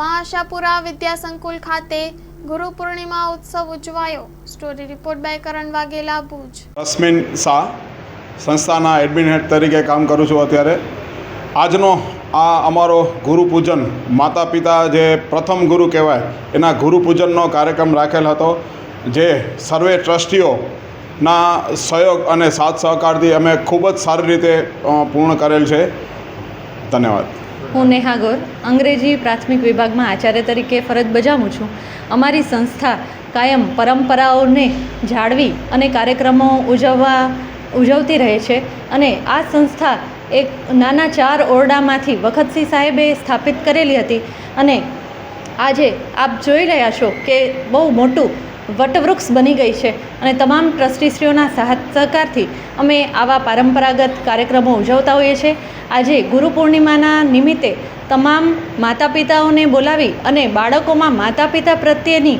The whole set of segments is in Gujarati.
મહાઆશાપુરા વિદ્યા સંકુલ ખાતે ગુરુ પૂર્ણિમા ઉત્સવ ઉજવાયો. Story report by Karan Vaghela, Bhuj. Rashmin Shah, સંસ્થાના એડમિન હેડ તરીકે કામ કરું છું અત્યારે. આજનો આ અમારો ગુરુ પૂજન, માતા પિતા જે પ્રથમ ગુરુ કહેવાય, એના ગુરુ પૂજનનો કાર્યક્રમ રાખેલ હતો, જે સર્વે ટ્રસ્ટીઓના સહયોગ અને સાથ સહકારથી અમે ખૂબ જ સારી રીતે પૂર્ણ કરેલ છે. ધન્યવાદ. હું નેહા ગોર, અંગ્રેજી પ્રાથમિક વિભાગમાં આચાર્ય તરીકે ફરજ બજાવું છું. અમારી સંસ્થા કાયમ પરંપરાઓને જાળવી અને કાર્યક્રમો ઉજવવા, ઉજવતી રહે છે અને આ સંસ્થા એક નાના ચાર ઓરડામાંથી વખતસિંહ સાહેબે સ્થાપિત કરેલી હતી. અને આજે આપ જોઈ રહ્યા છો કે બહુ મોટું વટવૃક્ષ બની ગઈ છે અને તમામ ટ્રસ્ટીશ્રીઓના સહકારથી અમે આવા પરંપરાગત કાર્યક્રમો ઉજવતા હોઈએ છીએ. આજે ગુરુ પૂર્ણિમાના નિમિત્તે તમામ માતા પિતાઓને બોલાવી અને બાળકોમાં માતા પિતા પ્રત્યેની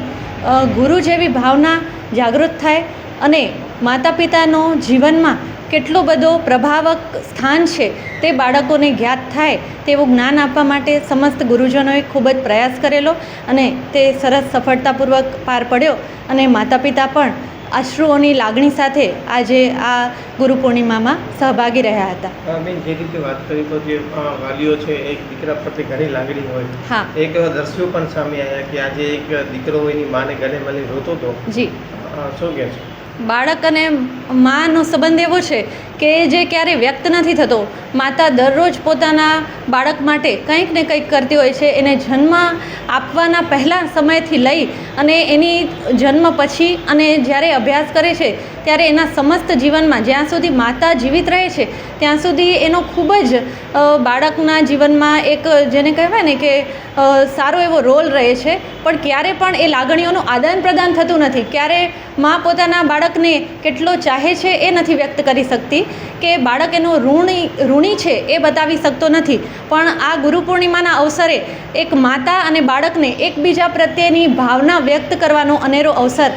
ગુરુ જેવી ભાવના જાગૃત થાય અને માતા પિતાનો જીવનમાં કેટલો બધો પ્રભાવક સ્થાન છે તે બાળકોને જ્ઞાત થાય તેવું જ્ઞાન આપવા માટે સમસ્ત ગુરુજનોએ ખૂબ જ પ્રયાસ કરેલો અને તે સરસ સફળતાપૂર્વક પાર પડ્યો અને માતા પિતા પણ અશ્રુઓની લાગણી સાથે આજે આ ગુરુ પૂર્ણિમામાં સહભાગી રહ્યા હતા. જે રીતે વાત કરી તો જે વાલીઓ છે એક દીકરા પ્રત્યે ઘણી લાગણી હોય. હા. એક દ્રશ્યો પણ સામે આવ્યા કે આજે એક દીકરો એની માને ગળે મળી રોતો હતો જી. શું કહે છે? બાળક અને માનો સંબંધ એવો છે કે જે ક્યારેય વ્યક્ત નથી થતો, માતા દરરોજ પોતાના બાળક માટે કંઈક ને કંઈક કરતી હોય છે, એને જન્મ આપવાના પહેલાં સમયથી લઈ અને એની જન્મ પછી અને જ્યારે અભ્યાસ કરે છે ત્યારે એના સમસ્ત જીવનમાં જ્યાં સુધી માતા જીવિત રહે છે, ત્યાં સુધી એનો ખૂબ જ બાળકના જીવનમાં એક, જેને કહેવાય ને કે સારો એવો રોલ રહે છે. પણ ક્યારે પણ એ લાગણીઓનું આદાન પ્રદાન થતું નથી. ક્યારે મા પોતાના બાળકને કેટલો ચાહે છે એ નથી વ્યક્ત કરી શકતી. કે બાળક એનો ઋણી ઋણી છે એ બતાવી શકતો નથી. પણ આ ગુરુ પૂર્ણિમાના અવસરે એક માતા અને બાળકને એકબીજા પ્રત્યેની ભાવના વ્યક્ત કરવાનો અનેરો અવસર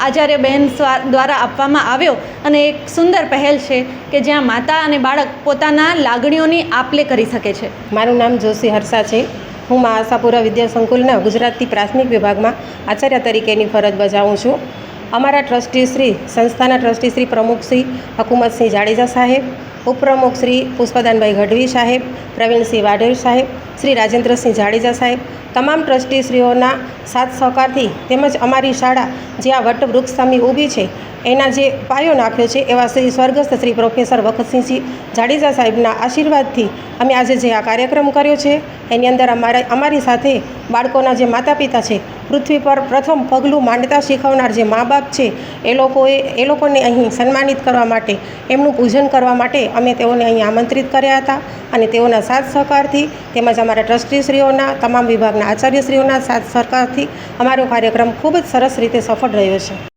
આચાર્ય બહેન સ્વા- દ્વારા આપવામાં આવ્યો અને એક સુંદર પહેલ છે કે જ્યાં માતા અને બાળક પોતાના લાગણીઓની આપલે કરી શકે છે. મારું નામ જોશી હર્ષા છે. હું મા આશાપુરા વિદ્યા સંકુલના ગુજરાતી પ્રાથમિક વિભાગમાં આચાર્ય તરીકેની ફરજ બજાવું છું. અમારા ટ્રસ્ટી શ્રી, સંસ્થાના ટ્રસ્ટી શ્રી પ્રમુખ શ્રી હકુમતસિંહ જાડેજા સાહેબ, ઉપપ્રમુખ શ્રી પુષ્પદાનભાઈ ગઢવી સાહેબ, પ્રવીણસિંહ વાઢેર સાહેબ શ્રી રાજેન્દ્રસિંહ જાડેજા સાહેબ, તમામ ટ્રસ્ટીશ્રીઓના સાથ સહકારથી તેમજ અમારી શાળા જે આ વટવૃક્ષ સામે ઊભી છે એના જે પાયો નાખ્યો છે એવા શ્રી સ્વર્ગસ્થ શ્રી પ્રોફેસર વખતસિંહજી જાડેજા સાહેબના આશીર્વાદથી અમે આજે જે આ કાર્યક્રમ કર્યો છે, એની અંદર અમારા, અમારી સાથે બાળકોના જે માતા પિતા છે, પૃથ્વી પર પ્રથમ પગલું માંડતા શીખવનાર જે મા બાપ છે, એ લોકોએ, એ લોકોને અહીં સન્માનિત કરવા માટે, એમનું પૂજન કરવા માટે અમે તેઓને અહીં આમંત્રિત કર્યા હતા અને તેઓના સાથ સહકારથી તેમજ અમારા ટ્રસ્ટીશ્રીઓના, તમામ વિભાગના આચાર્યશ્રીઓના સાથ સહકારથી અમારો કાર્યક્રમ ખૂબ જ સરસ રીતે સફળ રહ્યો છે.